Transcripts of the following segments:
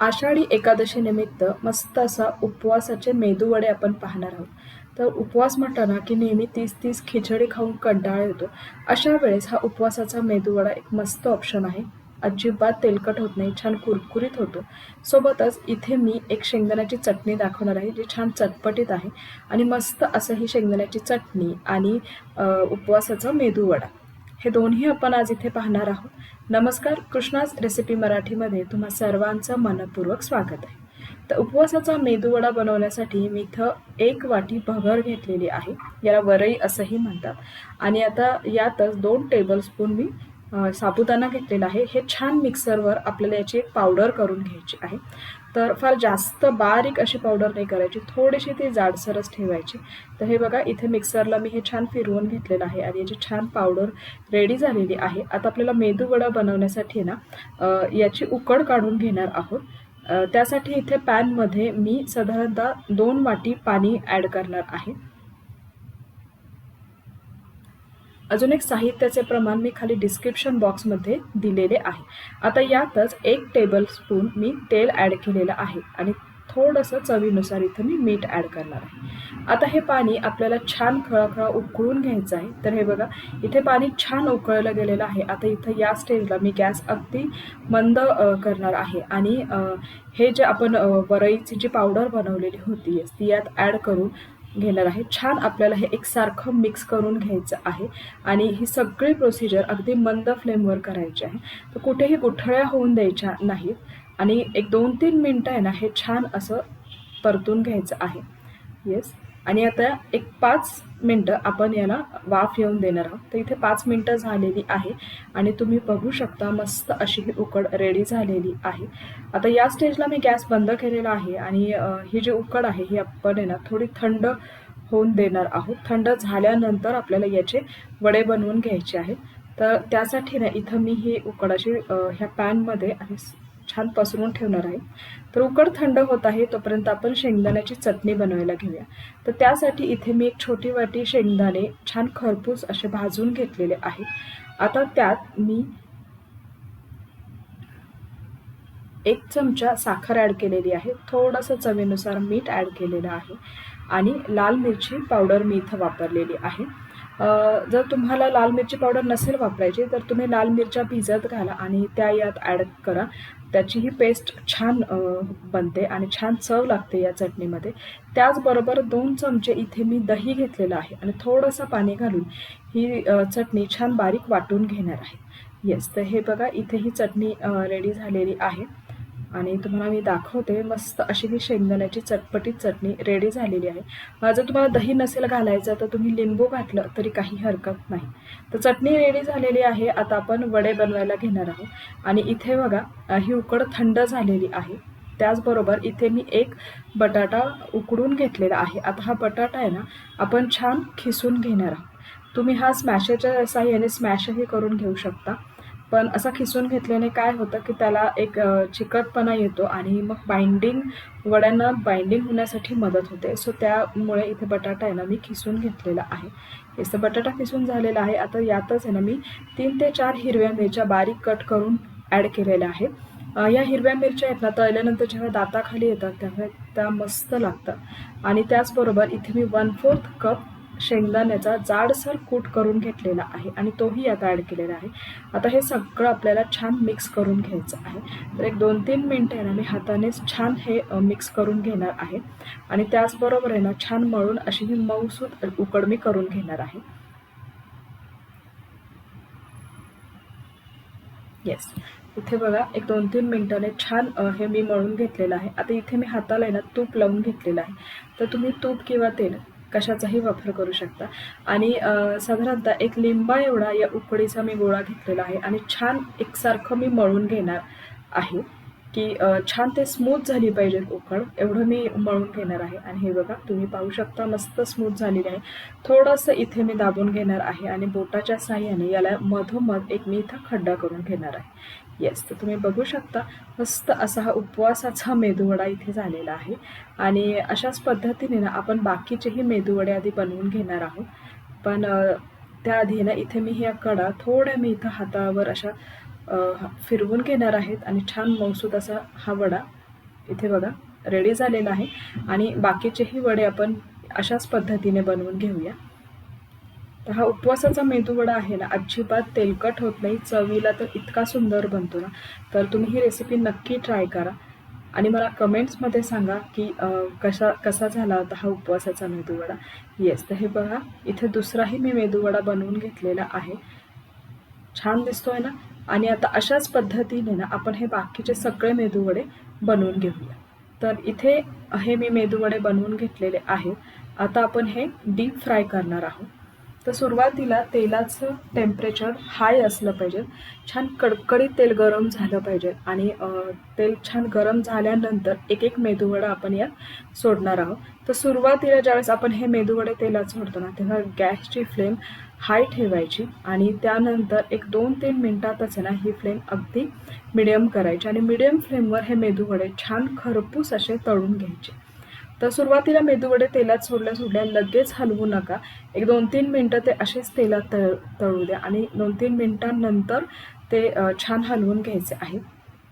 आषाढी एकादशीनिमित्त मस्त असा उपवासाचे मेदूवडे आपण पाहणार आहोत. तर उपवास म्हणताना की नेहमी तीस तीस खिचडी खाऊन कंटाळा येतो. अशा वेळेस हा उपवासाचा मेदूवडा एक मस्त ऑप्शन आहे. अजिबात तेलकट होत नाही छान कुरकुरीत होतो. सोबतच इथे मी एक शेंगदाण्याची चटणी दाखवणार आहे जी छान चटपटीत आहे. आणि मस्त असं ही शेंगदाण्याची चटणी आणि उपवासाचा मेदूवडा. हे दोन्ही आपण आज इथे पाहणार आहोत. नमस्कार कृष्णाज रेसिपी मराठीमध्ये तुम्हा सर्वांचं मनपूर्वक स्वागत आहे. तर उपवासाचा मेदूवडा बनवण्यासाठी मी इथं एक वाटी भगर घेतलेली आहे. याला वरई असंही म्हणतात. आणि आता यातच दोन टेबलस्पून मी साबुदाणा घेतलेला आहे. हे छान मिक्सरवर आपल्याला याची एक पावडर करून घ्यायची आहे. तर फार जास्त बारीक अशी पावडर नाही करायची. थोडीशी ती जाडसरच ठेवायची. तर हे बघा इथे मिक्सरला मी हे छान फिरवून घेतलेलं आहे आणि याची छान पावडर रेडी झालेली आहे. आता आपल्याला मेदूवडा बनवण्यासाठी ना याची उकड काढून घेणार आहोत. त्यासाठी इथे पॅनमध्ये मी साधारणतः दोन वाटी पाणी ॲड करणार आहे. अजून एक साहित्याचे प्रमाण मी खाली डिस्क्रिप्शन बॉक्समध्ये दिलेले आहे. आता यातच एक टेबल स्पून मी तेल ॲड केलेलं आहे आणि थोडंसं चवीनुसार इथं मी मीठ ॲड करणार आहे. आता हे पाणी आपल्याला छान खळाखळा उकळून घ्यायचं आहे. तर हे बघा इथे पाणी छान उकळलं गेलेलं आहे. आता इथं या स्टेजला मी गॅस अगदी मंद करणार आहे. आणि हे जे आपण वरईची जी पावडर बनवलेली होती ती यात ॲड करून घेणार आहे. छान आपल्याला हे एकसारखं मिक्स करून घ्यायचं आहे. आणि ही सगळी प्रोसिजर अगदी मंद फ्लेमवर करायची आहे. तर कुठेही गुठळ्या होऊन द्यायच्या नाहीत. आणि एक दोन तीन मिनटं आहे ना हे छान असं परतून घ्यायचं आहे. येस आणि आता एक पाच मिनटं आपण याला वाफ येऊन देणार आहोत. तर इथे पाच मिनटं झालेली आहे आणि तुम्ही बघू शकता मस्त अशी ही उकड रेडी झालेली आहे. आता या स्टेजला मी गॅस बंद केलेला आहे आणि ही जी उकड आहे ही आपण आहे ना थोडी थंड होऊन देणार आहोत. थंड झाल्यानंतर आपल्याला याचे वडे बनवून घ्यायचे आहेत. तर त्यासाठी ना इथं मी ही उकडाची ह्या पॅनमध्ये आणि छान पसरून ठेवणार आहे. तर उकड थंड होत आहे तोपर्यंत आपण शेंगदाण्याची चटणी बनवायला घेऊया. तर त्यासाठी इथे मी एक छोटी वाटी शेंगदाणे छान खरपूस असे भाजून घेतलेले आहे. आता त्यात मी एक चमचा साखर ॲड केलेली आहे. थोडंसं चवीनुसार मीठ ॲड केलेलं आहे. आणि लाल मिरची पावडर मी इथं वापरलेली आहे. जर तुम्हाला लाल मिरची पावडर नसेल वापरायची तर तुम्ही लाल मिरच्या भिजत घाला आणि त्या यात ॲड करा. त्याची ही पेस्ट छान बनते आणि छान चव लागते या चटणीमध्ये. त्याचबरोबर दोन चमचे इथे मी दही घेतलेलं आहे आणि थोडंसं पाणी घालून ही चटणी छान बारीक वाटून घेणार आहे. येस तर हे बघा इथे ही चटणी रेडी झालेली आहे. आणि तुम्हाला मी दाखवते मस्त अशी ही शेंगदाण्याची चटपटीत चटणी रेडी झालेली आहे. माझं तुम्हाला दही नसेल घालायचं तर तुम्ही लिंबू घातलं तरी काही हरकत नाही. तर चटणी रेडी झालेली आहे आता आपण वडे बनवायला घेणार आहोत. आणि इथे बघा ही उकड थंड झालेली आहे. त्याचबरोबर इथे मी एक बटाटा उकडून घेतलेला आहे. आता हा बटाटा आहे ना आपण छान खिसून घेणार आहोत. तुम्ही हा स्मॅशरच्या साह्याने स्मॅशही करून घेऊ शकता. पण असा खिसून घेतल्याने काय होतं की त्याला एक चिकटपणा येतो आणि मग बाइंडिंग वड्यांना बाइंडिंग होण्यासाठी मदत होते. सो त्यामुळे इथे बटाटा आहे ना मी खिसून घेतलेला आहे. हेच बटाटा खिसून झालेला आहे. आता यातच आहे ना मी तीन ते चार हिरव्या मिरच्या बारीक कट करून ॲड केलेल्या आहेत. या हिरव्या मिरच्या आहेत ना तळल्यानंतर जेव्हा दाताखाली येतात तेव्हा त्या मस्त लागतात. आणि त्याचबरोबर इथे मी वन फोर्थ कप शेंगदाण्याचा जाडसर कूट करून घेतलेला आहे आणि तोही आता ॲड केलेला आहे. आता हे सगळं आपल्याला छान मिक्स करून घ्यायचं आहे. तर एक दोन तीन मिनटं आहे ना मी हातानेच छान हे मिक्स करून घेणार आहे. आणि त्याचबरोबर आहे ना छान मळून अशी ही मऊसूद उकड मी करून घेणार आहे. येस इथे बघा एक दोन तीन मिनटाने छान हे मी मळून घेतलेलं आहे. आता इथे मी हाताला आहे ना तूप लावून घेतलेलं आहे. तर तुम्ही तूप किंवा तेल कशाचाही वापर करू शकता. आणि साधारणतः एक लिंबा एवढा या उकडीचा मी गोळा घेतलेला आहे आणि छान एकसारखं मी मळून घेणार आहे. की छान ते स्मूथ झाली पाहिजे उकड एवढं मी मळून घेणार आहे. आणि हे बघा तुम्ही पाहू शकता मस्त स्मूथ झालेली आहे. थोडंसं इथे मी दाबून घेणार आहे आणि बोटाच्या साह्याने याला मधोमध एक मी इथं खड्डा करून घेणार आहे. येस तर तुम्ही बघू शकता मस्त असा हा उपवासाचा मेदूवडा इथे झालेला आहे. आणि अशाच पद्धतीने ना आपण बाकीचेही मेदूवडे आधी बनवून घेणार आहोत. पण त्याआधी ना इथे मी ह्या कडा थोड्या मी इथं हातावर अशा फिरवून घेणार आहेत आणि छान मौसूद असा हा वडा इथे बघा रेडी झालेला आहे. आणि बाकीचेही वडे आपण अशाच पद्धतीने बनवून घेऊया. तर हा उपवासाचा मेदूवडा आहे ना अजिबात तेलकट होत नाही चवीला तर इतका सुंदर बनतो ना. तर तुम्ही ही रेसिपी नक्की ट्राय करा. आणि मला कमेंट्समध्ये सांगा की कशा कसा झाला होता हा उपवासाचा मेदूवडा येस तर हे बघा इथे दुसराही मी मेदूवडा बनवून घेतलेला आहे. छान दिसतोय ना? आणि आता अशाच पद्धतीने ना आपण हे बाकीचे सगळे मेदूवडे बनवून घेऊया. तर इथे हे मी मेदूवडे बनवून घेतलेले आहे आता आपण हे डीप फ्राय करणार आहोत. तर सुरुवातीला तेलाचं टेम्परेचर हाय असलं पाहिजे. छान कडकडीत तेल गरम झालं पाहिजे. आणि तेल छान गरम झाल्यानंतर एक एक मेदूवडा आपण यात सोडणार आहोत. तर सुरुवातीला ज्यावेळेस आपण हे मेदूवडे तेलात सोडतो ना तेव्हा गॅसची फ्लेम हाय ठेवायची. आणि त्यानंतर एक दोन तीन मिनटातच आहे ना ही फ्लेम अगदी मिडियम करायची. आणि मिडियम फ्लेमवर हे मेदूवडे छान खरपूस असे तळून घ्यायचे. तर सुरुवातीला मेदूवडे तेलात सोडल्या सोडल्या लगेच हलवू नका. एक दोन तीन मिनटं ते असेच तेलात तळ तळू द्या आणि दोन तीन मिनटांनंतर ते छान हलवून घ्यायचे आहे.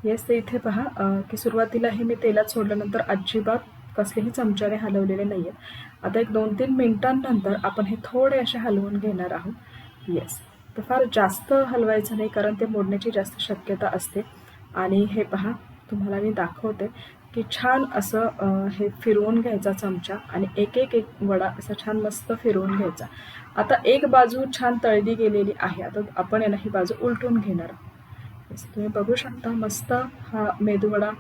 येस ते इथे पहा की सुरुवातीला हे मी तेलात सोडल्यानंतर अजिबात कसलेही चमच्याने हलवलेले नाही आहेत आता एक दोन तीन मिनटांनंतर आपण हे थोडे असे हलवून घेणार आहोत. येस तर फार जास्त हलवायचं नाही कारण ते मोडण्याची जास्त शक्यता असते. आणि हे पहा तुम्हाला मी दाखवते. की छान असं हे फिरवून घ्यायचा चमचा आणि एक एक एक वडा असा छान मस्त फिरवून घ्यायचा. आता एक बाजू छान तळली गेलेली आहे. आता आपण याला ही बाजू उलटून घेणार. आहोत तुम्ही बघू शकता मस्त हा मेदूवडा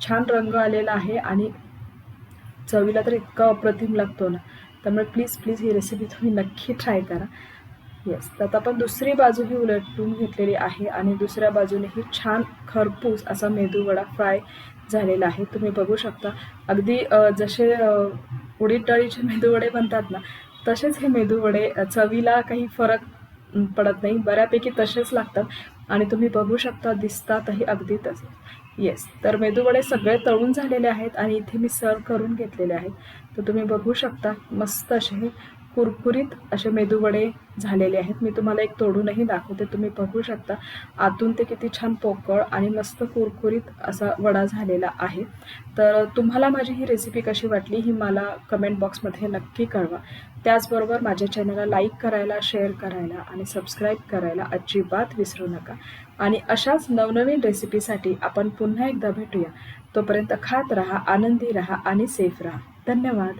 छान रंग आलेला आहे आणि चवीला तर इतका अप्रतिम लागतो ना. त्यामुळे प्लीज प्लीज ही रेसिपी तुम्ही नक्की ट्राय करा. येस तर आता आपण दुसरी बाजूही उलटून घेतलेली आहे आणि दुसऱ्या बाजूनेही छान खरपूस असा मेदूवडा फ्राय झालेला आहे. तुम्ही बघू शकता. अगदी जसे उडीद डाळीचे मेदूवडे बनतात ना तसेच हे मेदूवडे चवीला काही फरक पडत नाही. बऱ्यापैकी तसेच लागतात. आणि तुम्ही बघू शकता दिसतातही अगदी तसे येस तर मेदूवडे सगळे तळून झालेले आहेत आणि इथे मी सर्व करून घेतलेले आहेत. तर तुम्ही बघू शकता मस्त असे हे कुरकुरीत असे मेदूवडे झालेले आहेत. मी तुम्हाला एक तोडूनही दाखवते. तुम्ही बघू शकता आतून ते किती छान पोकळ आणि मस्त कुरकुरीत असा वडा झालेला आहे. तर तुम्हाला माझी ही रेसिपी कशी वाटली ही मला कमेंट बॉक्समध्ये नक्की कळवा. त्याचबरोबर माझ्या चॅनलला लाईक करायला शेअर करायला आणि सबस्क्राईब करायला अजिबात विसरू नका. आणि अशाच नवनवीन रेसिपीसाठी आपण पुन्हा एकदा भेटूया. तोपर्यंत खात राहा आनंदी राहा आणि सेफ राहा. धन्यवाद.